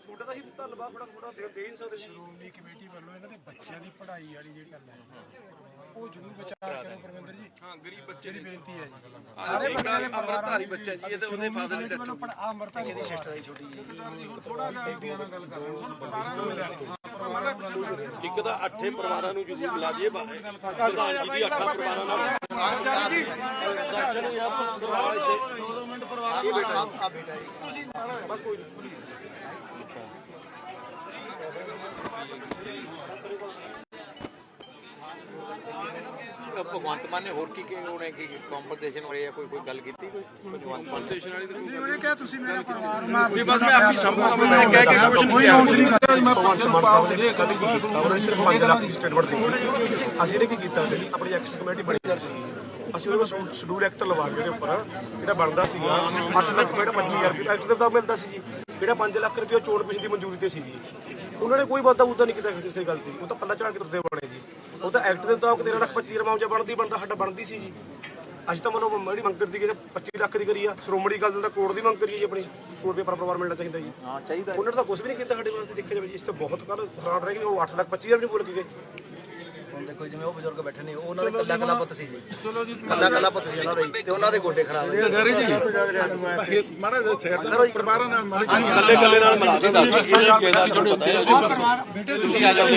ਛੋਟਾ ਤਾਂ ਹੀ ਧੰਨਵਾਦ ਬੜਾ ਥੋੜਾ ਦੇ ਦੇ ਹੀ ਨਹੀਂ ਸਕਦੇ। ਸ਼੍ਰੋਮਣੀ ਕਮੇਟੀ ਵੱਲੋਂ ਇਹਨਾਂ ਦੇ ਬੱਚਿਆਂ ਦੀ ਪੜ੍ਹਾਈ ਵਾਲੀ ਜਿਹੜੀ ਗੱਲ ਹੈ ਉਹ ਜ਼ਰੂਰ ਵਿਚਾਰ ਕਰੋ ਪਰਵਿੰਦਰ ਜੀ। ਹਾਂ ਗਰੀਬ ਬੱਚੇ ਦੀ। ਬੇਨਤੀ ਹੈ ਜੀ। ਸਾਰੇ ਬੱਚਿਆਂ ਦੇ ਪਰਿਵਾਰਾਂ ਬੱਚੇ ਜੀ ਇਹ ਤਾਂ ਉਹਦੇ ਫਾਦਰ ਦੇ ਵੱਲੋਂ ਪੜ੍ਹ- ਆ ਅਮਰਤਾਰੀ ਦੀ ਸਿਸਟਰ ਹੈ ਛੋਟੀ ਜੀ ਥੋੜਾ ਜਿਹਾ। ਬੀਬੀਆਂ ਨਾਲ ਗੱਲ ਕਰ ਰਹੇ ਹੁਣ ਪਰਿਵਾਰਾਂ ਨੂੰ ਮਿਲਿਆ। ਇੱਕ ਤਾਂ ਅੱਠੇ ਪਰਿਵਾਰਾਂ ਨੂੰ ਜੁਦੀ ਮਿਲਾ ਦਈਏ ਪ੍ਰਧਾਨ ਜੀ ਦੀ ਅੱਠਾਂ ਪਰਿਵਾਰਾਂ ਨਾਲ ਦਰਸ਼ਨ ਯਾਰ ਪਰਿਵਾਰ ਇੱਥੇ ਭਗਵੰਤ ਮਾਨ ਨੇ ਹੋਰ ਕੀ ਕੀ ਉਹਨੇ ਕੀ ਕੰਪਨਸੇਸ਼ਨ ਹੋ ਰਹੀ ਹੈ ਕੋਈ ਕੋਈ ਗੱਲ ਕੀਤੀ ਕੋਈ ਭਗਵੰਤ ਮਾਨ ਨੇ ਨਹੀਂ ਉਹਨੇ ਕਿਹਾ ਤੁਸੀਂ ਮੇਰਾ ਪਰਿਵਾਰ ਮੈਂ ਬਸ ਮੈਂ ਆਪਣੀ ਸੰਭਾਵਨਾ ਮੈਂ ਕਹਿ ਕੇ ਕੁਝ ਨਹੀਂ ਕੋਈ ਕਿਹਾ ਹੌਸਲਾ ਨਹੀਂ ਕਰ ਮੈਂ ਭਗਵੰਤ ਮਾਨ ਸਾਹਿਬ ਨੇ ਕਦੇ ਕੀ ਕੀਤਾ ਉਹਨਾਂ ਨੇ ਸਿਰਫ 5 ਲੱਖ ਦੀ ਸਟੇਟਮੈਂਟ ਦਿੱਤੀ। ਅਸੀਂ ਨੇ ਕੀ ਕੀਤਾ ਸੀ ਆਪਣੀ ਐਕਸ਼ਨ ਕਮੇਟੀ ਬਣੀ ਸੀ। ਅਸੀਂ ਉਹਦੇ ਵਿੱਚ ਸ਼ਡਿਊਲ ਐਕਟ ਲਵਾ ਕੇ ਉਹਦੇ ਉੱਪਰ ਜਿਹੜਾ ਬਣਦਾ ਸੀਗਾ 8 ਲੱਖ ਰੁਪਏ 25000 ਰੁਪਏ ਐਕਟ ਦੇ ਤਾਂ ਮਿਲਦਾ ਸੀ ਜੀ ਜਿਹੜਾ 5 ਲੱਖ ਰੁਪਏ ਚੋਣ ਪਿਛ ਦੀ ਮਨਜ਼ੂਰੀ ਤੇ ਸੀ ਜੀ। ਉਹਨਾਂ ਨੇ ਕੋਈ ਵਾਦਾ ਉਦਾ ਨਹੀਂ ਕੀਤਾ ਕਿਸੇ ਗੱਲ ਦੀ। ਉਹ ਤਾਂ ਪੱਲਾ ਝਾੜ ਕੇ ਤੁਰਦੇ ਬਣੇ ਜੀ। ਉਹ ਤਾਂ ਐਕਟ ਦੇ ਮੁਤਾਬਕ 13 ਲੱਖ 25 ਰਮਾਂ ਜਾਂ ਬਣਦੀ ਬਣਦਾ ਸਾਡਾ ਬਣਦੀ ਸੀ ਜੀ। ਅੱਜ ਤਾਂ ਮਨੋਂ ਜਿਹੜੀ ਮੰਗ ਕਰਦੀ ਕਿ 25 ਲੱਖ ਦੀ ਕਰੀ ਆ। ਸ਼੍ਰੋਮਣੀ ਗੱਲ ਦਾ ਕੋਰਟ ਦੀ ਮੰਗ ਕਰੀ ਜੀ ਆਪਣੀ ਕੋਰਟ ਪੇਪਰ ਪਰਿਵਾਰ ਮਿਲਣਾ ਚਾਹੀਦਾ ਜੀ। ਹਾਂ ਚਾਹੀਦਾ ਉਹਨਾਂ ਨੇ ਤਾਂ ਕੁਝ ਵੀ ਨਹੀਂ ਕੀਤਾ ਸਾਡੇ ਵਾਸਤੇ ਦੇਖਿਆ ਜਾਵੇ ਜੀ ਇਸ ਤੇ ਬਹੁਤ ਕੱਲ ਹੈਰਾਨ ਰਹਿ ਗਏ ਉਹ 8 ਲੱਖ 25 ਹਜ਼ਾਰ ਵੀ ਬੋਲ ਕੇ ਗਏ। ਦੇਖੋ ਜਿਵੇਂ ਉਹ ਬਜ਼ੁਰਗ ਬੈਠੇ ਨੇ ਉਹਨਾਂ ਦੇ ਕੱਲਾ ਕੱਲਾ ਪੁੱਤ ਸੀ ਜੀ। ਚਲੋ ਜੀ ਕੱਲਾ ਕੱਲਾ ਪੁੱਤ ਸੀ ਉਹਨਾਂ ਦਾ ਜੀ ਤੇ ਉਹਨਾਂ ਦੇ ਗੋਡੇ ਖਰਾਬ ਨੇ ਡਰੇ ਜੀ ਮਾੜਾ ਜਿਹਾ ਸ਼ਹਿਰ ਦੇ ਪਰਿਵਾਰਾਂ ਨਾਲ ਮਿਲ ਕੇ ਕੱਲੇ ਕੱਲੇ ਨਾਲ ਮਿਲਾ ਕੇ ਦੱਸ ਦਿਓ ਇਹ ਕਿਹਦਾ ਤੁਹਾਨੂੰ ਪਤਾ ਹੈ ਤੁਸੀਂ ਆ ਜਾਓ।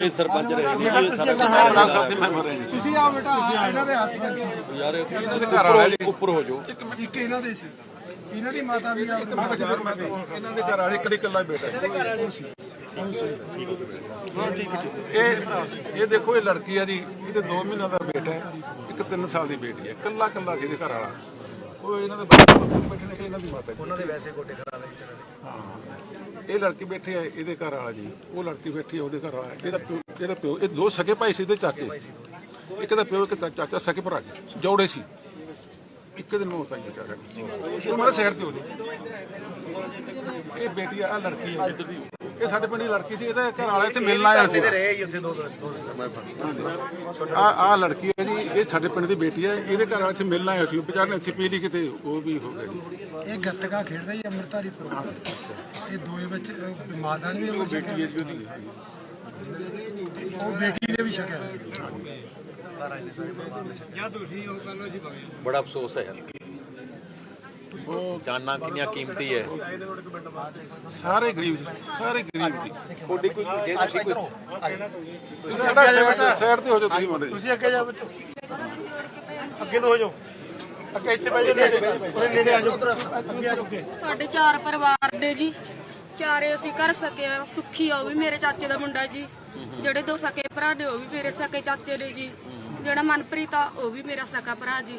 ਇਹ ਸਰਪੰਚ ਰਹੇ ਨੇ ਇਹ ਸਾਰਾ ਬਲਾਕ ਸਾਹਿਬ ਦੇ ਮੈਂਬਰ ਹੈ ਜੀ ਤੁਸੀਂ ਆ ਬੇਟਾ ਆਹ ਇਹਨਾਂ ਦੇ ਹਸਬੰਦ ਸੀ ਯਾਰ ਇਹਨਾਂ ਦੇ ਘਰ ਵਾਲਾ ਜੀ ਉੱਪਰ ਹੋ ਜਾਓ। ਇੱਕ ਇਹਨਾਂ ਦੇ ਸੀ। ਇਹਨਾਂ ਦੀ ਮਾਤਾ ਵੀ ਆ ਇਹਨਾਂ ਦੇ ਘਰ ਵਾਲੇ ਇੱਕ ਦੇ ਇਕੱਲਾ ਬੇਟਾ। ਹੈ। ਇਹ ਇਹ ਦੇਖੋ ਇਹ ਲੜਕੀ ਹੈ ਜੀ। ਇਹਦੇ 2 ਮਹੀਨਾ ਦਾ ਬੇਟਾ ਹੈ। ਇੱਕ 3 ਸਾਲ ਦੀ ਬੇਟੀ ਹੈ। ਕੱਲਾ ਕੱਲਾ ਸੀ ਇਹਦੇ ਘਰ ਵਾਲਾ। ਉਹ ਇਹਨਾਂ ਦੇ ਬੱਚੇ ਬੈਠੇ ਨੇ ਇਹਨਾਂ ਦੀ ਮਾਤਾ। ਉਹਨਾਂ ਦੇ ਵੈਸੇ ਗੋਡੇ ਖਰਾਬ ਇਹਨਾਂ ਦੇ। ਇਹ ਲੜਕੀ ਬੈਠੀ ਹੈ ਇਹਦੇ ਘਰ ਵਾਲਾ ਜੀ। ਉਹ ਲੜਕੀ ਬੈਠੀ ਹੈ ਉਹਦੇ ਘਰ ਵਾਲਾ। ਇਹਦਾ ਇਹਦਾ ਪਿਓ ਇਹ ਦੋ ਸਕੇ ਭਾਈ ਸੀ ਇਹਦੇ ਚਾਚੇ। ਇੱਕ ਦਾ ਪਿਓ ਇੱਕ ਦਾ ਚਾਚਾ ਸਕੇ ਭਰਾ ਜੀ। ਜੋੜੇ ਸੀ। ਇੱਕ ਦਿਨ ਮੌਤ ਆਈ ਵਿਚਾਰਾ ਉਹ ਮਾਰੇ ਸਾਈਡ ਤੇ ਹੋ ਜੀ। ਇਹ ਬੇਟੀ ਆ ਲੜਕੀ ਹੈ ਇਹ ਸਾਡੇ ਪਿੰਡ ਦੀ ਲੜਕੀ ਸੀ ਇਹਦਾ ਘਰ ਵਾਲਾ ਇੱਥੇ ਮਿਲਣ ਆਇਆ ਸੀ। ਇਹਦੇ ਰਹੇ ਜੀ ਉੱਥੇ ਦੋ ਦੋ ਦੋ ਆ ਆ ਲੜਕੀ ਹੈ ਜੀ ਇਹ ਸਾਡੇ ਪਿੰਡ ਦੀ ਬੇਟੀ ਹੈ ਇਹਦੇ ਘਰ ਵਾਲੇ ਇੱਥੇ ਮਿਲਣ ਆਇਆ ਸੀ। ਵਿਚਾਰੇ ਨੇ ਇੱਥੇ ਪੀ ਲਈ ਕਿਤੇ ਉਹ ਵੀ ਹੋ ਗਿਆ ਜੀ ਇਹ ਗੱਤਕਾ ਖੇਡਦਾ ਜੀ ਅੰਮ੍ਰਿਤਧਾਰੀ ਪਰਿਵਾਰ ਇਹ ਦੋਏ ਬੱਚੇ ਅਹ ਮਾਤਾ ਨੇ ਵੀ ਅੰਮ੍ਰਿਤ ਛਕਿਆ ਉਹ ਬੇਟੀ ਨੇ ਵੀ ਛਕਿਆ। ਬੜਾ ਅਫਸੋਸ ਹੈ ਯਾਰ। ਉਹ ਜਾਨਾਂ ਕਿੰਨੀਆਂ ਕੀਮਤੀ ਹੈ ਸਾਰੇ ਗਰੀਬ ਸਾਰੇ ਗਰੀਬ ਜੀ ਤੁਹਾਡੀ ਕੋਈ ਜੇ ਤੁਸੀਂ ਕੋਈ ਸਾਡਾ ਸਾਈਡ ਤੇ ਹੋ ਜਾਓ ਤੁਸੀਂ ਮੁੰਡੇ ਜੀ। ਤੁਸੀਂ ਅੱਗੇ ਜਾ ਬੱਚੋ ਅੱਗੇ ਨੂੰ ਹੋ ਜਾਓ। ਅੱਗੇ ਇੱਥੇ ਬਹਿ ਜਾਓ ਨੇੜੇ। ਆ ਜਾਓ। ਅੱਗੇ ਆ ਜਾਓ ਅੱਗੇ ਸਾਡੇ ਚਾਰ ਪਰਿਵਾਰ ਦੇ ਜੀ। ਚਾਰੇ ਅਸੀਂ ਕਰ ਸਕੇ ਆ ਸੁੱਖੀ ਆ ਉਹ ਵੀ ਮੇਰੇ ਚਾਚੇ ਦਾ ਮੁੰਡਾ ਜੀ। ਜਿਹੜੇ ਦੋ ਸਕੇ ਭਰਾ ਨੇ ਉਹ ਵੀ ਮੇਰੇ ਸਕੇ ਚਾਚੇ ਨੇ ਜੀ। ਜਿਹੜਾ ਮਨਪ੍ਰੀਤ ਆ ਉਹ ਵੀ ਮੇਰਾ ਸਕਾ ਭਰਾ ਜੀ।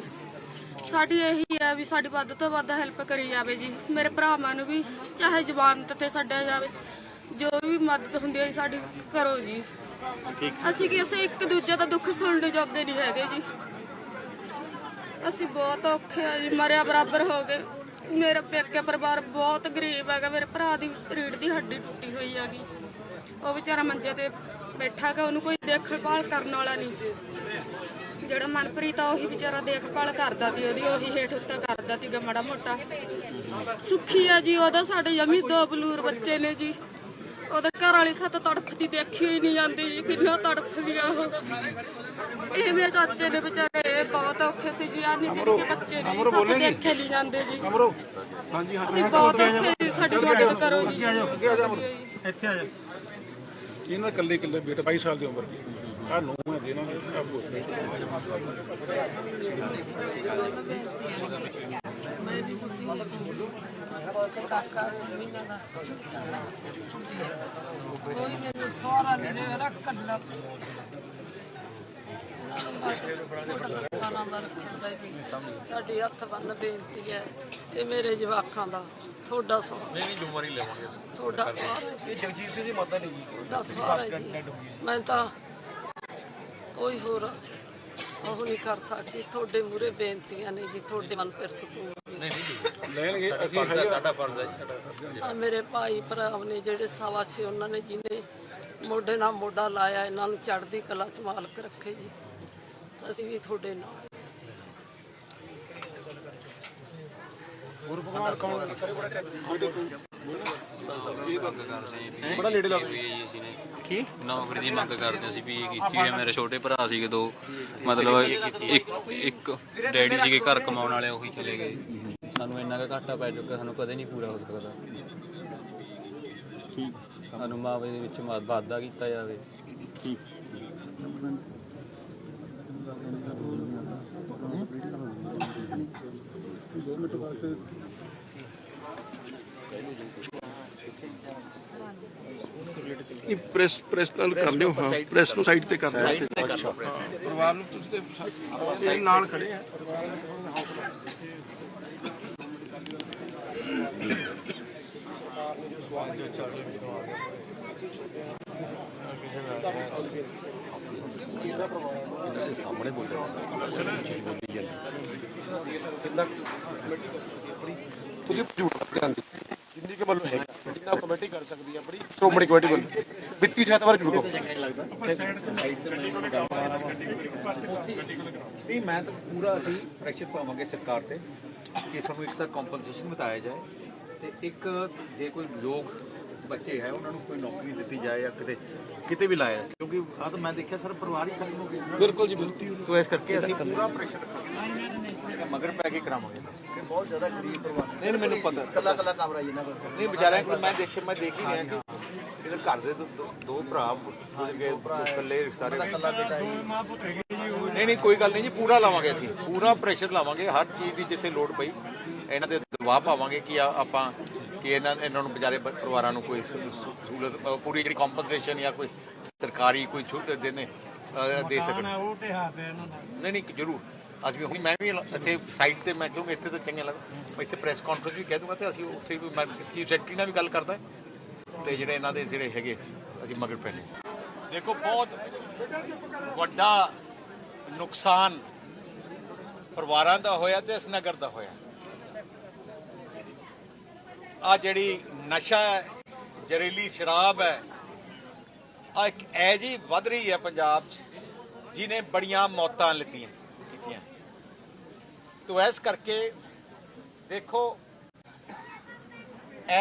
ਸਾਡੀ ਇਹੀ ਹੈ ਵੀ ਸਾਡੀ ਵੱਧ ਤੋਂ ਵੱਧ ਹੈਲਪ ਕਰੀ ਜਾਵੇ ਜੀ। ਮੇਰੇ ਭਰਾਵਾਂ ਨੂੰ ਵੀ ਚਾਹੇ ਜ਼ਮਾਨਤ ਤੇ ਛੱਡਿਆ ਜਾਵੇ ਜੋ ਵੀ ਮਦਦ ਹੁੰਦੀ ਹੈ ਜੀ ਸਾਡੀ ਕਰੋ ਜੀ। ਅਸੀਂ ਕਿਸੇ ਇੱਕ ਦੂਜੇ ਦਾ ਦੁੱਖ ਸੁਣਨ ਜੋਗੇ ਨਹੀਂ ਹੈਗੇ ਜੀ। ਅਸੀਂ ਬਹੁਤ ਔਖੇ ਆ ਜੀ ਮਰਿਆ ਬਰਾਬਰ ਹੋ ਗਏ। ਮੇਰਾ ਪੇਕੇ ਪਰਿਵਾਰ ਬਹੁਤ ਗਰੀਬ ਹੈਗਾ ਮੇਰੇ ਭਰਾ ਦੀ ਰੀੜ ਦੀ ਹੱਡੀ ਟੁੱਟੀ ਹੋਈ ਹੈਗੀ। ਉਹ ਵਿਚਾਰਾ ਮੰਜੇ ਤੇ ਬੈਠਾ ਹੈਗਾ ਉਹਨੂੰ ਕੋਈ ਦੇਖਭਾਲ ਕਰਨ ਵਾਲਾ ਨਹੀਂ। ਜਿਹੜਾ ਮਨਪ੍ਰੀਤ ਆ ਉਹੀ ਵਿਚਾਰਾ ਦੇਖਭਾਲ ਕਰਦਾ ਸੀ ਉਹਦੀ ਉਹੀ ਹੇਠ ਉੱਤੇ ਕਰਦਾ ਸੀਗਾ ਮਾੜਾ ਮੋਟਾ। ਸੁੱਖੀ ਆ ਜੀ ਉਹਦਾ ਸਾਡੇ ਜਮੀ ਦੋ ਬਲੂਰ ਬੱਚੇ ਨੇ ਜੀ। ਉਹਦੇ ਘਰ ਵਾਲੀ ਸੱਤ ਤੜਫਦੀ ਦੇਖੀ ਹੀ ਨਹੀਂ ਜਾਂਦੀ ਜੀ, ਕਿੰਨਾ ਤੜਫਦੀ ਆ ਉਹ। ਇਹ ਮੇਰੇ ਚਾਚੇ ਨੇ ਵਿਚਾਰੇ ਬਹੁਤ ਔਖੇ ਸੀ ਜੀ ਆ ਨਿੱਕੇ ਨਿੱਕੇ ਬੱਚੇ ਨੇ ਸੱਤ ਦੇਖੇ ਨਹੀਂ ਜਾਂਦੇ ਜੀ। ਅਮਰੋ। ਹਾਂਜੀ ਹਾਂ ਅਸੀਂ ਬਹੁਤ ਔਖੇ ਜੀ ਸਾਡੀ ਮਦਦ ਕਰੋ ਜੀ। ਇੱਥੇ ਆ ਜਾ। ਇਹਨਾਂ ਦੇ ਇਕੱਲੇ ਇਕੱਲੇ ਬੇਟਾ 22 ਸਾਲ ਦੀ ਉਮਰ। ਦੀ ਆ ਨੂੰ ਹੈ ਜੀ ਇਹਨਾਂ ਦੇ ਆ ਬੋਸ ਕਾਕਾ ਸੀ ਮਹੀਨਾ ਦਾ ਕੋਈ ਮੈਨੂੰ ਸਹਾਰਾ ਨਹੀਂ ਦੇ ਰੱਖ ਕੱਢਣਾ ਸਾਡੀ ਹੱਥ ਬੰਨ ਬੇਨਤੀ ਹੈ ਇਹ ਮੇਰੇ ਜਵਾਕਾਂ ਦਾ ਤੁਹਾਡਾ ਸਹਾਰਾ ਨਹੀਂ ਜ਼ਿੰਮੇਵਾਰੀ ਲੈਵਾਂਗੇ। ਤੁਹਾਡਾ ਸਹਾਰਾ ਇਹ ਜਗਜੀਤ ਸਿੰਘ ਦੀ ਮਾਤਾ ਨੇ ਜੀ। ਤੁਹਾਡਾ ਸਹਾਰਾ ਹੈ ਜੀ। ਮੈਂ ਤਾਂ ਕੋਈ ਹੋਰ ਉਹ ਨਹੀਂ ਕਰ ਸਕਦੀ। ਤੁਹਾਡੇ ਮੂਰੇ ਬੇਨਤੀਆਂ ਨੇ ਜੀ ਤੁਹਾਡੇ ਮਨ ਪਰ ਸਕੂਨ ਲੈਣਗੇ ਅਸੀਂ ਸਾਡਾ ਫਰਜ਼ ਹੈ ਜੀ, ਸਾਡਾ ਆ ਮੇਰੇ ਭਾਈ ਭਰਾ ਨੇ ਜਿਹੜੇ ਸਵਾ ਛੇ ਉਹਨਾਂ ਨੇ ਜਿਹਨੇ ਮੋਢੇ ਨਾਲ ਮੋਢਾ ਲਾਇਆ ਇਹਨਾਂ ਨੂੰ ਚੜ੍ਹਦੀ ਕਲਾ ਚ ਮਾਲਕ ਰੱਖੇ ਜੀ। ਅਸੀਂ ਵੀ ਤੁਹਾਡੇ ਨਾਲ। ਗੁਰਭਗਵਾਨ ਕੌਣ ਬੜਾ ਨੇੜੇ ਲੱਗ ਜੀ ਅਸੀਂ ਨੇ। ਕੀ? ਨੌਕਰੀ ਦੀ ਮੰਗ ਕਰਦੇ ਸੀ ਵੀ ਇਹ ਕੀਤੀ ਹੋਈ ਹੈ। ਮੇਰੇ ਛੋਟੇ ਭਰਾ ਸੀਗੇ ਦੋ। ਮਤਲਬ ਇੱਕ ਇੱਕ ਡੈਡੀ ਸੀਗੇ ਘਰ ਕਮਾਉਣ ਵਾਲੇ ਉਹੀ ਚਲੇ ਗਏ। ਸਾਨੂੰ ਇੰਨਾ ਕੁ ਘਾਟਾ ਪੈ ਚੁੱਕਾ ਸਾਨੂੰ ਕਦੇ ਨਹੀਂ ਪੂਰਾ ਹੋ ਸਕਦਾ। ਠੀਕ। ਸਾਨੂੰ ਮਾਵੇ ਦੇ ਵਿੱਚ ਵਾਧਾ ਕੀਤਾ ਜਾਵੇ। ਇਹ ਪ੍ਰੈਸ ਪ੍ਰੈਸ ਨਾਲ ਕਰ ਲਿਓ ਹਾਂ। ਪ੍ਰੈਸ ਨੂੰ ਸਾਈਡ ਤੇ ਕਰ ਲਿਓ। ਸਾਈਡ ਤੇ ਕਰ ਲਓ ਪਰਿਵਾਰ ਨੂੰ ਤੁਸੀਂ ਤੇ ਇਹ ਨਾਲ ਖੜੇ ਆ। ਉਹਦੀ ਝੂਠ ਧਿਆਨ ਦੇ ਜਿੰਨੀ ਕੇ ਵੱਲੋਂ ਹੈ ਜਿੰਨਾ ਕਮੇਟੀ ਕਰ ਸਕਦੀ ਹੈ ਆਪਣੀ। ਸ਼੍ਰੋਮਣੀ ਕਮੇਟੀ ਵੱਲੋਂ ਵਿੱਤੀ ਸਹਾਇਤਾ ਬਾਰੇ ਜ਼ਰੂਰ ਨਹੀਂ ਮੈਂ ਤਾਂ ਪੂਰਾ ਅਸੀਂ ਪ੍ਰੈਸ਼ਰ ਪਾਵਾਂਗੇ ਸਰਕਾਰ ਤੇ ਕਿ ਸਾਨੂੰ ਇੱਕ ਤਾਂ ਕੰਪਨਸੇਸ਼ਨ ਬਤਾਇਆ ਜਾਏ ਤੇ ਇੱਕ ਜੇ ਕੋਈ ਲੋਕ ਬੱਚੇ ਹੈ ਉਹਨਾਂ ਨੂੰ ਕੋਈ ਨੌਕਰੀ ਦਿੱਤੀ ਜਾਏ ਜਾਂ ਕਿਤੇ ਕਿਤੇ ਵੀ ਲਾਇਆ। ਕਿਉਂਕਿ ਆ ਤਾਂ ਮੈਂ ਦੇਖਿਆ ਸਰ ਪਰਿਵਾਰ ਹੀ ਖਤਮ ਹੋ ਗਿਆ। ਬਿਲਕੁਲ ਜੀ ਬਿਲਕੁਲ। ਤੋਂ ਇਸ ਕਰਕੇ ਅਸੀਂ ਪੂਰਾ ਪ੍ਰੈਸ਼ਰ ਮਗਰ ਪੈ ਕੇ ਕਰਾਵਾਂਗੇ। ਇਹ ਬਹੁਤ ਜ਼ਿਆਦਾ ਗਰੀਬ ਪਰਿਵਾਰ ਨਹੀਂ ਮੈਨੂੰ ਪਤਾ ਕੱਲਾ ਕੱਲਾ ਕਮਰਾ ਜੀ ਇਹਨਾਂ ਕੋਲ ਨਹੀਂ ਵਿਚਾਰਿਆਂ ਕੋਲ ਮੈਂ ਦੇਖਿਆ ਮੈਂ ਦੇਖ ਹੀ ਰਿਹਾ ਕਿ ਇਹਦੇ ਘਰ ਦੇ ਦੋ- ਦੋ- ਦੋ ਭਰਾ ਜਿਹੜੇ ਇਕੱਲੇ ਸਾਰੇ ਕੱਲਾ ਬੇਟਾ ਹੈ। ਨਹੀਂ ਨਹੀਂ ਕੋਈ ਗੱਲ ਨਹੀਂ ਜੀ ਪੂਰਾ ਲਾਵਾਂਗੇ ਅਸੀਂ। ਪੂਰਾ ਪ੍ਰੈਸ਼ਰ ਲਾਵਾਂਗੇ ਹਰ ਚੀਜ਼ ਦੀ ਜਿੱਥੇ ਲੋੜ ਪਈ ਇਹਨਾਂ ਤੇ ਦਬਾਅ ਪਾਵਾਂਗੇ ਕਿ ਆ- ਆਪਾਂ ਕਿ ਇਹਨਾਂ ਇਹਨਾਂ ਨੂੰ ਵਿਚਾਰੇ ਪਰਿਵਾਰਾਂ ਨੂੰ ਕੋਈ ਸਹੂ- ਸਹੂ- ਸਹੂਲਤ ਪੂਰੀ ਜਿਹੜੀ ਕੰਪਨਸੇਸ਼ਨ ਜਾਂ ਕੋਈ ਸਰਕਾਰੀ ਕੋਈ ਛੂਟ ਦੇ ਅ, ਦੇ ਸਕਣ। ਨਹੀਂ ਨਹੀਂ ਜ਼ਰੂਰ। ਅੱਜ ਵੀ ਹੁਣ ਮੈਂ ਵੀ ਇੱਥੇ ਸਾਈਟ ਤੇ ਮੈਂ ਕਿਉਂਕਿ ਇੱਥੇ ਤਾਂ ਚੰਗੇ ਲੱਗਦਾ ਮੈਂ ਇੱਥੇ ਪ੍ਰੈਸ ਕਾਨਫਰੰਸ ਵੀ ਕਹਿ ਦੂੰਗਾ ਤੇ ਅਸੀਂ ਉੱਥੇ ਵੀ ਮੈਂ ਚੀਫ ਸੈਕਟਰੀ ਨਾਲ ਵੀ ਗੱਲ ਕਰਦਾ। ਤੇ ਜਿਹੜੇ ਇਹਨਾਂ ਦੇ ਜਿਹੜੇ ਹੈਗੇ, ਅਸੀਂ ਮਗਰ ਪੈਣੇ ਦੇਖੋ, ਬਹੁਤ ਵੱਡਾ ਨੁਕਸਾਨ ਪਰਿਵਾਰਾਂ ਦਾ ਹੋਇਆ ਤੇ ਇਸ ਨਗਰ ਦਾ ਹੋਇਆ। ਆ ਜਿਹੜੀ ਨਸ਼ਾ ਹੈ, ਜ਼ਹਿਰੀਲੀ ਸ਼ਰਾਬ ਹੈ ਆ ਇੱਕ ਐ ਜੀ ਵੱਧ ਰਹੀ ਹੈ ਪੰਜਾਬ 'ਚ ਜਿਨੇ ਬੜੀਆਂ ਮੌਤਾਂ ਲਿੱਤੀਆਂ, ਕੀਤੀਆਂ। ਤੋ ਇਸ ਕਰਕੇ ਦੇਖੋ,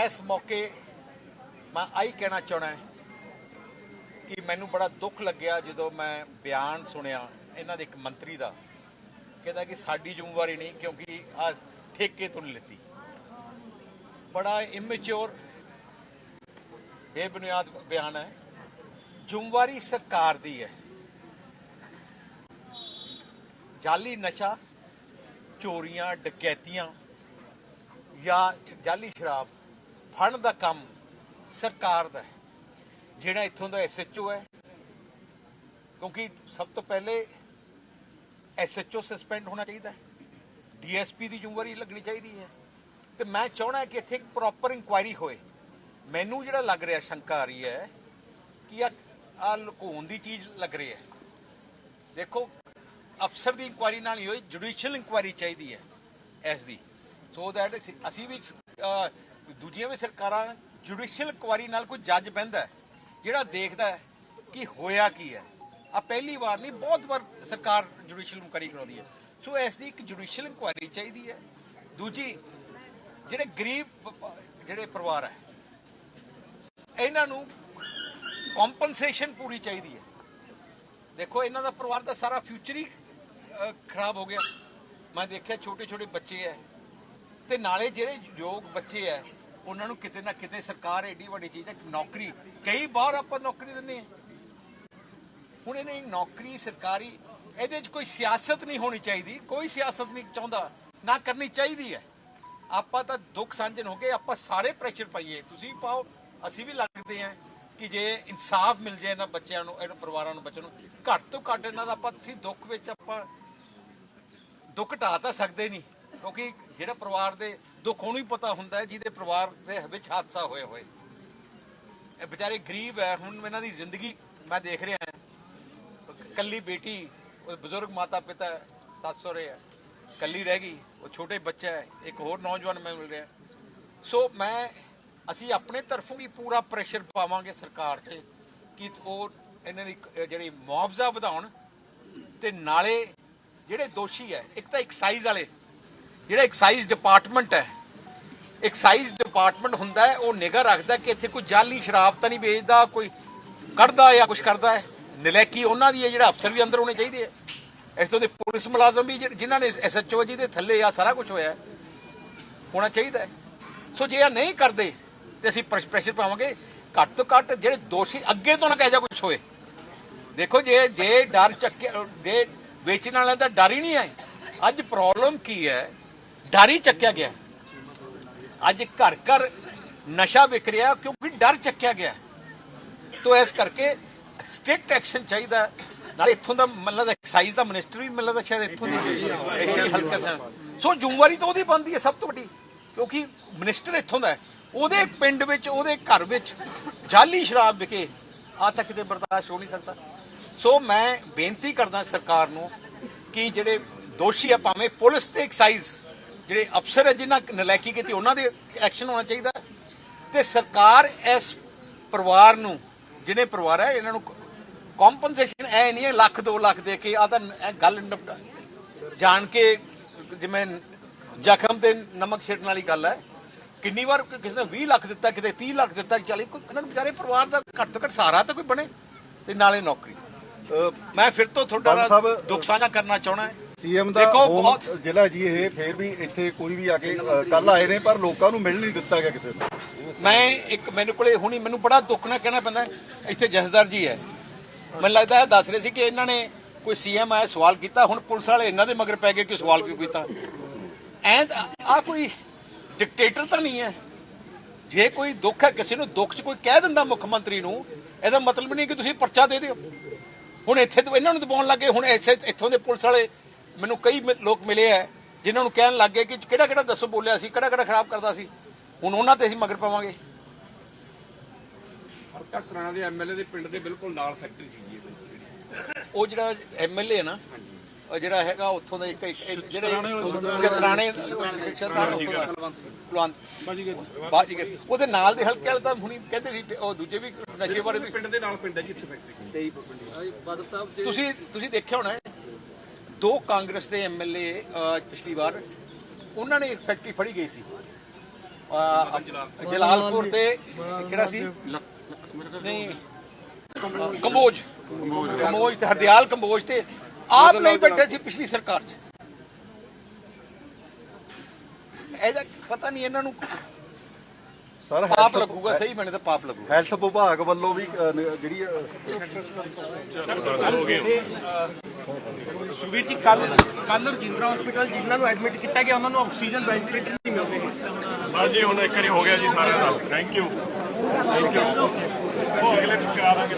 ਇਸ ਮੌਕੇ ਮੈਂ ਆਈ ਕਹਿਣਾ ਚਾਹਣਾ ਕਿ ਮੈਨੂੰ ਬੜਾ ਦੁੱਖ ਲੱਗਿਆ ਜਦੋਂ ਮੈਂ ਬਿਆਨ ਸੁਣਿਆ ਇਹਨਾਂ ਦੇ ਇੱਕ ਮੰਤਰੀ ਦਾ, ਕਹਿੰਦਾ ਕਿ ਸਾਡੀ ਜ਼ਿੰਮੇਵਾਰੀ ਨਹੀਂ ਕਿਉਂਕਿ ਆ ਠੇਕੇ ਤੋਂ ਨਹੀਂ ਲਿੱਤੀ। ਬੜਾ ਇਮੈਚੁਰ ਬੇਬੁਨਿਆਦ ਬਿਆਨ ਹੈ। ਜ਼ਿੰਮੇਵਾਰੀ ਸਰਕਾਰ ਦੀ ਹੈ। ਜਾਲੀ ਨਸ਼ਾ ਚੋਰੀਆਂ, ਡਕੈਤੀਆਂ ਜਾਂ ਜਾਲੀ ਸ਼ਰਾਬ ਫੜਨ ਦਾ ਕੰਮ ਸਰਕਾਰ ਦਾ ਹੈ। ਜਿਹੜਾ ਇੱਥੋਂ ਦਾ ਐਸਐਚਓ ਹੈ, ਕਿਉਂਕਿ ਸਭ ਤੋਂ ਪਹਿਲੇ ਐਸਐਚਓ ਸਸਪੈਂਡ ਹੋਣਾ ਚਾਹੀਦਾ ਹੈ। ਡੀਐਸਪੀ ਦੀ ਜ਼ਿੰਮੇਵਾਰੀ ਲੱਗਣੀ ਚਾਹੀਦੀ ਹੈ। ਤੇ ਮੈਂ ਚਾਹਣਾ ਕਿ ਇੱਥੇ ਇੱਕ ਪ੍ਰੋਪਰ ਇਨਕੁਆਇਰੀ ਹੋਏ। ਮੈਨੂੰ ਜਿਹੜਾ ਲੱਗ ਰਿਹਾ, ਸ਼ੰਕਾ ਆ ਰਹੀ ਹੈ ਕਿ ਆ ਆ ਲੁਕਾਉਣ ਦੀ ਚੀਜ਼ ਲੱਗ ਰਹੀ ਹੈ। ਦੇਖੋ ਅਫਸਰ ਦੀ ਇਨਕੁਆਇਰੀ ਨਾਲ ਹੀ ਹੋਈ ਜੁਡੀਸ਼ੀਅਲ ਇਨਕੁਆਇਰੀ ਚਾਹੀਦੀ ਹੈ ਇਸ ਦੀ। ਸੋ ਦੈਟ ਅਸੀਂ ਵੀ ਦੂਜੀਆਂ ਵੀ ਸਰਕਾਰਾਂ ਜੁਡੀਸ਼ੀਅਲ ਇਨਕੁਆਇਰੀ ਨਾਲ ਕੋਈ ਜੱਜ ਬਹਿੰਦਾ ਜਿਹੜਾ ਦੇਖਦਾ ਹੈ ਕਿ ਹੋਇਆ ਕੀ ਹੈ। ਆ ਪਹਿਲੀ ਵਾਰ ਨਹੀਂ, ਬਹੁਤ ਵਾਰ ਸਰਕਾਰ ਜੁਡੀਸ਼ੀਅਲ ਇਨਕੁਆਇਰੀ ਕਰਾਉਂਦੀ ਹੈ। ਸੋ ਇਸ ਦੀ ਇੱਕ ਜੁਡੀਸ਼ੀਅਲ ਇਨਕੁਆਇਰੀ ਚਾਹੀਦੀ ਹੈ। ਦੂਜੀ, ਜਿਹੜੇ ਗਰੀਬ ਜਿਹੜੇ ਪਰਿਵਾਰ ਹੈ, ਇਹਨਾਂ ਨੂੰ ਕੰਪਨਸੇਸ਼ਨ ਪੂਰੀ ਚਾਹੀਦੀ ਹੈ। ਦੇਖੋ, ਇਹਨਾਂ ਦਾ ਪਰਿਵਾਰ ਦਾ ਸਾਰਾ ਫਿਊਚਰ ਹੀ ਖਰਾਬ ਹੋ ਗਿਆ। ਮੈਂ ਦੇਖਿਆ ਛੋਟੇ ਛੋਟੇ ਬੱਚੇ ਐ। ਤੇ ਨਾਲੇ ਜਿਹੜੇ ਯੋਗ ਬੱਚੇ ਐ, ਉਹਨਾਂ ਨੂੰ ਕਿਤੇ ਨਾ ਕਿਤੇ ਸਰਕਾਰ ਏਡੀ ਵੱਡੀ ਚੀਜ਼ ਹੈ ਨੌਕਰੀ। ਕਈ ਵਾਰ ਆਪਾਂ ਨੌਕਰੀ ਦਿੰਦੇ ਆ ਹੁਣ ਇਹਨੇ ਨੌਕਰੀ ਸਰਕਾਰੀ, ਇਹਦੇ 'ਚ ਕੋਈ ਸਿਆਸਤ ਨਹੀਂ ਹੋਣੀ ਚਾਹੀਦੀ। ਕੋਈ ਸਿਆਸਤ ਨਹੀਂ ਚਾਹੁੰਦਾ, ਨਾ ਕਰਨੀ ਚਾਹੀਦੀ ਹੈ ਆਪਾਂ ਤਾਂ ਦੁੱਖ ਸਾਂਝਣ ਹੋ ਗਏ ਆਪਾਂ ਸਾਰੇ ਪ੍ਰੈਸ਼ਰ ਪਾਈਏ। ਤੁਸੀਂ ਪਾਓ, ਅਸੀਂ ਵੀ ਲੱਗਦੇ ਆਂ ਕਿ ਜੇ ਇਨਸਾਫ ਮਿਲ ਜਾਏ ਇਹਨਾਂ ਬੱਚਿਆਂ ਨੂੰ, ਇਹਨਾਂ ਪਰਿਵਾਰਾਂ ਨੂੰ, ਬੱਚਿਆਂ ਨੂੰ, ਘੱਟ ਤੋਂ ਘੱਟ ਇਹਨਾਂ ਦਾ ਆਪਾਂ, ਤੁਸੀਂ ਦੁੱਖ ਵਿੱਚ ਆਪਾਂ ਦੁੱਖ ਢਾ ਤਾਂ ਸਕਦੇ ਨਹੀਂ, ਕਿਉਂਕਿ ਜਿਹੜਾ ਪਰਿਵਾਰ ਦੇ ਦੁੱਖ ਉਹਨੂੰ ਹੀ ਪਤਾ ਹੁੰਦਾ ਹੈ, ਜਿਹਦੇ ਪਰਿਵਾਰ ਦੇ ਵਿੱਚ ਹਾਦਸਾ ਹੋਇਆ ਹੋਏ ਇਹ ਵਿਚਾਰੇ ਗਰੀਬ ਹੈ, ਹੁਣ ਇਹਨਾਂ ਦੀ ਜ਼ਿੰਦਗੀ ਮੈਂ ਦੇਖ ਰਿਹਾ ਕੱਲੀ ਬੇਟੀ, ਉਹ ਬਜ਼ੁਰਗ ਮਾਤਾ ਪਿਤਾ ਸੱਸ ਸਹੁਰੇ ਹੈ। ਕੱਲੀ ਰਹਿ ਗਈ, ਉਹ ਛੋਟੇ ਬੱਚਾ ਹੈ, ਇੱਕ ਹੋਰ ਨੌਜਵਾਨ ਮੈਂ ਮਿਲ ਰਿਹਾ। ਸੋ ਮੈਂ, ਅਸੀਂ ਆਪਣੇ ਤਰਫੋਂ ਵੀ ਪੂਰਾ ਪ੍ਰੈਸ਼ਰ ਪਾਵਾਂਗੇ ਸਰਕਾਰ ਤੇ ਕਿ ਉਹ ਇਹਨਾਂ ਦੀ ਜਿਹੜੀ ਮੁਆਵਜ਼ਾ ਵਧਾਉਣ ਤੇ ਨਾਲੇ ਜਿਹੜੇ ਦੋਸ਼ੀ ਹੈ, ਇੱਕ ਤਾਂ ਐਕਸਾਈਜ਼ ਵਾਲੇ, ਜਿਹੜਾ ਐਕਸਾਈਜ਼ ਡਿਪਾਰਟਮੈਂਟ ਹੈ ਐਕਸਾਈਜ਼ ਡਿਪਾਰਟਮੈਂਟ ਹੁੰਦਾ ਹੈ, ਉਹ ਨਿਗਰ ਰੱਖਦਾ ਕਿ ਇੱਥੇ ਕੋਈ ਜਾਲੀ ਸ਼ਰਾਬ ਤਾਂ ਨਹੀਂ ਵੇਚਦਾ, ਕੋਈ ਕੱਢਦਾ ਜਾਂ ਕੁਝ ਕਰਦਾ ਹੈ। ਨਲੈਕੀ ਉਹਨਾਂ ਦੀ ਹੈ, ਜਿਹੜਾ ਅਫਸਰ ਵੀ ਅੰਦਰ ਹੋਣੇ ਚਾਹੀਦੇ ਹੈ। ਇੱਥੋਂ ਦੇ ਪੁਲਿਸ ਮੁਲਾਜ਼ਮ ਵੀ ਜਿਹੜੇ- ਜਿਨ੍ਹਾਂ ਨੇ ਐਸਐਚਓ ਜੀ ਦੇ ਥੱਲੇ ਆ, ਸਾਰਾ ਕੁਝ ਹੋਇਆ ਹੋਣਾ ਚਾਹੀਦਾ ਸੋ ਜੇ ਇਹ ਨਹੀਂ ਕਰਦੇ, ਤੇ ਅਸੀਂ ਪ੍ਰੈਸ਼ਰ ਪਾਵਾਂਗੇ, ਘੱਟ ਤੋਂ ਘੱਟ ਜਿਹੜੇ ਦੋਸ਼ੀ ਅੱਗੇ ਤੋਂ ਨਾ ਕਹਿ ਜਾ ਕੁਝ ਹੋਏ। ਦੇਖੋ, ਜੇ ਜੇ ਡਰ ਚੱਕੇ ਜੇ ਵੇਚਣ ਵਾਲਿਆਂ ਦਾ ਡਰ ਹੀ ਨਹੀਂ ਹੈ ਅੱਜ ਪ੍ਰੋਬਲਮ ਕੀ ਹੈ? ਡਰ ਹੀ ਚੱਕਿਆ ਗਿਆ। ਅੱਜ ਘਰ ਘਰ ਨਸ਼ਾ ਵਿਕ ਰਿਹਾ ਕਿਉਂਕਿ ਡਰ ਚੱਕਿਆ ਗਿਆ। ਤੋ ਇਸ ਕਰਕੇ ਸਟ੍ਰਿਕਟ ਐਕਸ਼ਨ ਚਾਹੀਦਾ। ਹੈ। ਇੱਥੋਂ ਦਾ ਮਤਲਬ ਐਕਸਾਈਜ਼ ਦਾ ਮਿਨਿਸਟਰ ਵੀ ਮਤਲਬ ਸ਼ਾਇਦ ਇੱਥੋਂ ਦੀ ਐਕਸਾਈਜ਼ ਹਲਕਾ ਦਾ ਸੋ ਜ਼ਿੰਮੇਵਾਰੀ ਤਾਂ ਉਹਦੀ ਬਣਦੀ ਹੈ ਸਭ ਤੋਂ ਵੱਡੀ, ਕਿਉਂਕਿ ਮਿਨਿਸਟਰ ਇੱਥੋਂ ਦਾ ਉਹਦੇ ਪਿੰਡ ਵਿੱਚ, ਉਹਦੇ ਘਰ ਵਿੱਚ ਜਾਲੀ ਸ਼ਰਾਬ ਵਿਕੇ। ਆ ਤਾਂ ਕਿਤੇ ਬਰਦਾਸ਼ਤ ਹੋ ਨਹੀਂ ਸਕਦਾ। ਸੋ ਮੈਂ ਬੇਨਤੀ ਕਰਦਾ ਸਰਕਾਰ ਨੂੰ ਕਿ ਜਿਹੜੇ ਦੋਸ਼ੀ ਆ, ਭਾਵੇਂ ਪੁਲਿਸ ਤੇ ਐਕਸਾਈਜ਼ ਜਿਹੜੇ ਅਫਸਰ ਹੈ ਜਿਨ੍ਹਾਂ ਨਲਾਇਕੀ ਕੀਤੀ, ਉਹਨਾਂ ਦੇ ਐਕਸ਼ਨ ਹੋਣਾ ਚਾਹੀਦਾ ਹੈ। ਤੇ ਸਰਕਾਰ ਇਸ ਪਰਿਵਾਰ ਨੂੰ, ਜਿਹਨੇ ਪਰਿਵਾਰ ਹੈ ਇਹਨਾਂ ਨੂੰ ਕੰਪਨਸੇਸ਼ਨ ਐ ਨਹੀਂ ਹੈ, ਲੱਖ 2 ਲੱਖ ਦੇ ਕੇ ਆ ਤਾਂ ਇਹ ਗੱਲ ਨਿਪਟਾ ਜਾਣ ਕੇ ਜਿਵੇਂ ਜ਼ਖਮ ਤੇ ਨਮਕ ਛਿੜਕਣ ਵਾਲੀ ਗੱਲ ਹੈ ਕਿੰਨੀ ਵਾਰ ਕਿਸੇ ਨੇ 20 ਲੱਖ ਦਿੱਤਾ, ਕਿਤੇ 30 ਲੱਖ ਦਿੱਤਾ, ਚਾਲੀ, ਕੋਈ ਇਹਨਾਂ ਨੂੰ ਵਿਚਾਰੇ ਪਰਿਵਾਰ ਦਾ ਘੱਟ ਤੋਂ ਘੱਟ ਸਹਾਰਾ ਤਾਂ ਕੋਈ ਬਣੇ, ਤੇ ਨਾਲੇ ਨੌਕਰੀ ਮੈਂ ਫਿਰ ਤੋਂ ਤੁਹਾਡਾ ਸਾਹਿਬ, ਦੁੱਖ ਸਾਂਝਾ ਕਰਨਾ ਚਾਹਣਾ ਹੈ। ਸੀਐਮ ਦਾ ਬਹੁਤ- ਜ਼ਿਲ੍ਹਾ ਜੀ ਇਹ ਫੇਰ ਵੀ ਇੱਥੇ ਕੋਈ ਵੀ ਆ ਕੇ ਕੱਲ ਆਏ ਨੇ ਪਰ ਲੋਕਾਂ ਨੂੰ ਮਿਲ ਨਹੀਂ ਦਿੱਤਾ ਗਿਆ ਕਿਸੇ ਨੂੰ। ਮੈਂ ਇੱਕ ਮੈਨੂੰ ਕੋਲੇ ਹੁਣੀ ਮੈਨੂੰ ਬੜਾ ਦੁੱਖ ਨਾਲ ਕਹਿਣਾ ਪੈਂਦਾ ਇੱਥੇ ਜਥੇਦਾਰ ਜੀ ਹੈ। ਮੈਨੂੰ ਲੱਗਦਾ ਹੈ ਦੱਸ ਰਹੇ ਸੀ ਕਿ ਇਹਨਾਂ ਨੇ ਕੋਈ ਸੀਐਮ ਆਇਆ ਸਵਾਲ ਕੀਤਾ ਹੁਣ ਪੁਲਿਸ ਵਾਲੇ ਇਹਨਾਂ ਦੇ ਮਗਰ ਪੈ ਗਏ ਕਿ ਸਵਾਲ ਕਿਉਂ ਕੀਤਾ। ਐਂ ਆ ਕੋਈ ਡਿਕਟੇਟਰ ਤਾਂ ਨਹੀਂ ਹੈ। ਜੇ ਕੋਈ ਦੁੱਖ ਹੈ ਕਿਸੇ ਨੂੰ ਦੁੱਖ 'ਚ ਕੋਈ ਕਹਿ ਦਿੰਦਾ ਮੁੱਖ ਮੰਤਰੀ ਨੂੰ ਇਹਦਾ ਮਤਲਬ ਨਹੀਂ ਕਿ ਤੁਸੀਂ ਪਰਚਾ ਦੇ ਦਿਓ। ਹੁਣ ਇੱਥੇ ਤੋਂ ਇਹਨਾਂ ਨੂੰ ਦਬਾਉਣ ਲੱਗੇ ਹੁਣ ਐਸੇ ਇੱਥੋਂ ਦੇ ਪੁਲਿਸ ਵਾਲੇ ਮੈਨੂੰ ਕਈ ਲੋਕ ਮਿਲੇ ਆ ਜਿਨ੍ਹਾਂ ਨੂੰ ਕਹਿਣ ਲੱਗੇ ਕਿ ਕਿਹੜਾ ਕਿਹੜਾ ਦੱਸੋ ਬੋਲਿਆ ਸੀ ਕਿਹੜਾ ਕਿਹੜਾ ਖਰਾਬ ਕਰਦਾ ਸੀ। ਹੁਣ ਉਹਨਾਂ ਤੇ ਅਸੀਂ ਮਗਰ ਪਾਵਾਂਗੇ। ਹਰਕਾ ਸਰਾਣਾ ਦੇ ਐਮਐਲਏ ਦੇ ਪਿੰਡ ਦੇ ਬਿਲਕੁਲ ਨਾਲ ਫੈਕਟਰੀ ਸੀਗੀ ਉਹ ਜਿਹੜਾ ਐਮਐਲਏ ਹੈ ਨਾ ਜਿਹੜਾ ਹੈਗਾ ਉੱਥੋਂ ਦਾ ਇੱਕ ਇੱਕ- ਜਿਹੜੇ ਜਤਰਾਣੇ ਕੁਲਵੰਤ ਬਾਜੀਗਰ ਉਹਦੇ ਨਾਲ ਦੇ ਹਲਕੇ ਵਾਲੇ ਤਾਂ ਹੁਣੀ ਕਹਿੰਦੇ ਸੀ ਉਹ ਦੂਜੇ ਵੀ ਨਸ਼ੇ ਬਾਰੇ ਵੀ ਪਿੰਡ ਦੇ ਨਾਲ ਪਿੰਡ ਹੈ ਜੀ ਇੱਥੇ ਫੈਕਟਰੀ ਤੁਸੀਂ ਤੁਸੀਂ ਦੇਖਿਆ ਹੋਣਾ ਹੈ, ਦੋ ਕਾਂਗਰਸ ਦੇ ਐਮਐਲਏ ਪਿਛਲੀ ਵਾਰ ਉਹਨਾਂ ਨੇ ਇੱਕ ਫੈਕਟਰੀ ਫੜੀ ਗਈ ਸੀ। ਅਹ, ਜਲਾਲਪੁਰ ਤੇ ਕਿਹੜਾ ਸੀ? ਨਹੀਂ ਕੰਬੋਜ। ਕੰਬੋਜ ਤੇ ਹਰਦਿਆਲ ਕੰਬੋਜ ਤੇ ਆਪ ਨਹੀਂ ਬੈਠੇ ਸੀ ਪਿਛਲੀ ਸਰਕਾਰ 'ਚ। ਇਹਦਾ ਪਤਾ ਨਹੀਂ ਇਹਨਾਂ ਨੂੰ ਸਰ ਪਾਪ ਲੱਗੂਗਾ ਸਹੀ ਬਣੇ ਤਾਂ ਪਾਪ ਲੱਗੂਗਾ। ਹੈਲਥ ਵਿਭਾਗ ਵੱਲੋਂ ਵੀ ਜਿਹੜੀ ਅ, ਸੁਵੀਰ ਜੀ ਕੱਲ ਕੱਲ ਰਜਿੰਦਰਾ ਹਸਪੀਟਲ ਜਿਨ੍ਹਾਂ ਨੂੰ ਐਡਮਿਟ ਕੀਤਾ ਗਿਆ ਉਹਨਾਂ ਨੂੰ ਆਕਸੀਜਨ ਵੈਂਟੀਲੇਟਰ ਨਹੀਂ ਮਿਲਦੇ ਬਸ ਜੀ ਹੁਣ ਇੱਕ ਵਾਰੀ ਹੋ ਗਿਆ ਜੀ ਸਾਰਿਆਂ ਦਾ। ਥੈਂਕ ਯੂ ਥੈਂਕ ਯੂ ਉਹ ਅਗਲੇ ਨੂੰ ਕਰਾ ਦਾਂਗੇ